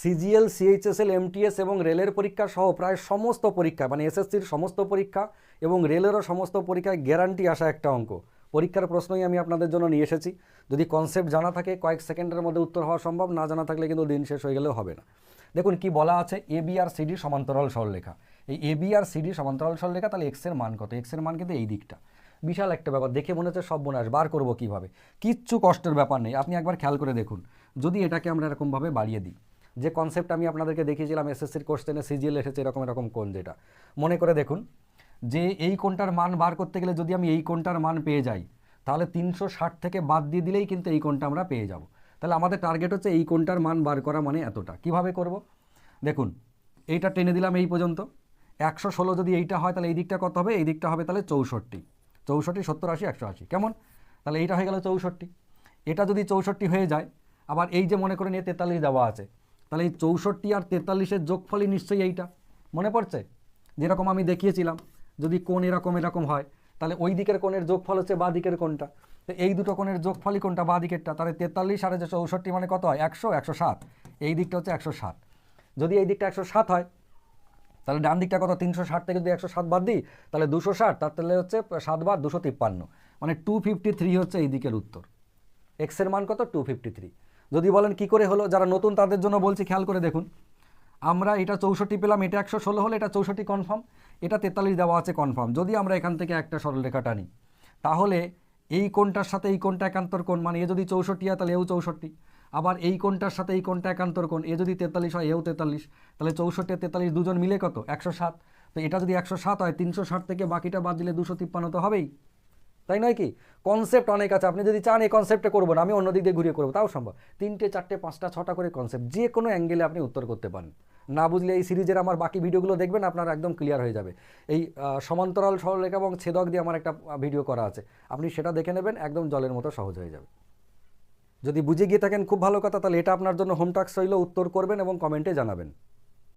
CGL, CHSL, MTS এবং রেলের পরীক্ষা সহ প্রায় সমস্ত পরীক্ষা মানে এসএসসির সমস্ত পরীক্ষা এবং রেলেরও সমস্ত পরীক্ষায় গ্যারান্টি আসা একটা অঙ্ক। পরীক্ষার প্রশ্নই আমি আপনাদের জন্য নিয়ে এসেছি। যদি কনসেপ্ট জানা থাকে, কয়েক সেকেন্ডের মধ্যে উত্তর হওয়া সম্ভব, না জানা থাকলে কিন্তু দিন শেষ হয়ে গেলেও হবে না। দেখুন, কি বলা আছে? এ বি আর সিডি সমান্তরাল সরলরেখা। এই এ বি আর সিডি সমান্তরাল সরলরেখা, তাহলে এক্সের মান কত? এক্সের মান কিন্তু এই দিকটা। বিশাল একটা ব্যাপার। দেখে মনে হচ্ছে সব বোনাস। বার করব কীভাবে? কিচ্ছু কষ্টের ব্যাপার নেই। আপনি একবার খেয়াল করে দেখুন। যদি এটাকে আমরা এরকমভাবে বাড়িয়ে দিই। যে কনসেপ্ট আমি আপনাদেরকে দেখিয়েছিলাম এসএসসির কোশ্চেনে সিজিএল এসেছে, এরকম এরকম কোণ যেটা। মনে করে দেখুন যে এই কোনটার মান বার করতে গেলে যদি আমি এই কোনটার মান পেয়ে যাই, তাহলে তিনশো ষাট থেকে বাদ দিয়ে দিলেই কিন্তু এই কোনটা আমরা পেয়ে যাব। তাহলে আমাদের টার্গেট হচ্ছে এই কোনটার মান বার করা মানে এতটা। কীভাবে করব? দেখুন, এইটা টেনে দিলাম এই পর্যন্ত। একশো ষোলো যদি এইটা হয়, তাহলে এই দিকটা কত হবে? এই দিকটা হবে তাহলে চৌষট্টি। চৌষট্টি, সত্তর, আশি, একশো আশি। কেমন? তাহলে এইটা হয়ে গেল চৌষট্টি। এটা যদি চৌষট্টি হয়ে যায়, আবার এই যে মনে করে নিয়ে তেতাল্লিশ দেওয়া আছে তাহলে এই চৌষট্টি আর তেতাল্লিশের যোগফলই নিশ্চয়ই এইটা। মনে পড়ছে? যেরকম আমি দেখিয়েছিলাম, যদি কোন এরকম এরকম হয়, তাহলে ওই দিকের কোণের যোগফল হচ্ছে বা দিকের কোণটা। তো এই দুটো কোণের যোগফলই কোনটা বা দিকেরটা, তাহলে তেতাল্লিশ আর চৌষট্টি মানে কত হয়? একশো একশো সাত। এই দিকটা হচ্ছে একশো সাত। যদি এই দিকটা একশো সাত হয়, তাহলে ডান দিকটা কত? তিনশো ষাট থেকে যদি একশো সাত বাদ দিই, তাহলে দুশো ষাট, তার তাহলে হচ্ছে সাত বার দুশো তিপ্পান্ন। মানে টু ফিফটি থ্রি হচ্ছে এই দিকের উত্তর। এক্সের মান কত? টু ফিফটি থ্রি যদি বলেন কি করে হলো, যারা নতুন তাদের জন্য বলছি, খেয়াল করে দেখুন। আমরা এটা চৌষট্টি পেলাম, এটা একশো ষোলো হলে, এটা চৌষট্টি কনফার্ম এটা তেতাল্লিশ দেওয়া আছে কনফার্ম যদি আমরা এখান থেকে একটা সরলরেখা টানি, তাহলে এই কোণটার সাথে এই কোণটা একান্তর কোণ মানে এ যদি চৌষট্টি হয়, তাহলে এও চৌষট্টি। আবার এই কোণটার সাথে এই কোণটা একান্তর কোণ, এ যদি তেতাল্লিশ হয়, এও তেতাল্লিশ। তাহলে চৌষট্টি তেতাল্লিশ দুজন মিলে কত? একশো সাত। তো এটা যদি একশো সাত হয়, তিনশো ষাট থেকে বাকিটা বাদ দিলে দুশো তিপ্পান্ন তো হবেই। তাই নয় কি? কনসেপ্ট অনেক আছে। আপনি যদি চান এই কনসেপ্টে করব না, আমি অন্য দিক দিয়ে ঘুরিয়ে করব, তাও সম্ভব। তিনটে, চারটে, পাঁচটা, ছটা করে কনসেপ্ট যে কোনো অ্যাঙ্গেলে আপনি উত্তর করতে পারেন। না বুঝলে এই সিরিজের আমার বাকি ভিডিওগুলো দেখবেন, আপনার একদম ক্লিয়ার হয়ে যাবে। এই সমান্তরাল সরলরেখা এবং ছেদক দিয়ে আমার একটা ভিডিও করা আছে। আপনি সেটা দেখে নেবেন, একদম জলের মতো সহজ হয়ে যাবে। যদি বুঝে গিয়ে থাকেন, খুব ভালো কথা, তাহলে এটা আপনার জন্য হোম টাস্ক হইলেও উত্তর করবেন এবং কমেন্টে জানাবেন।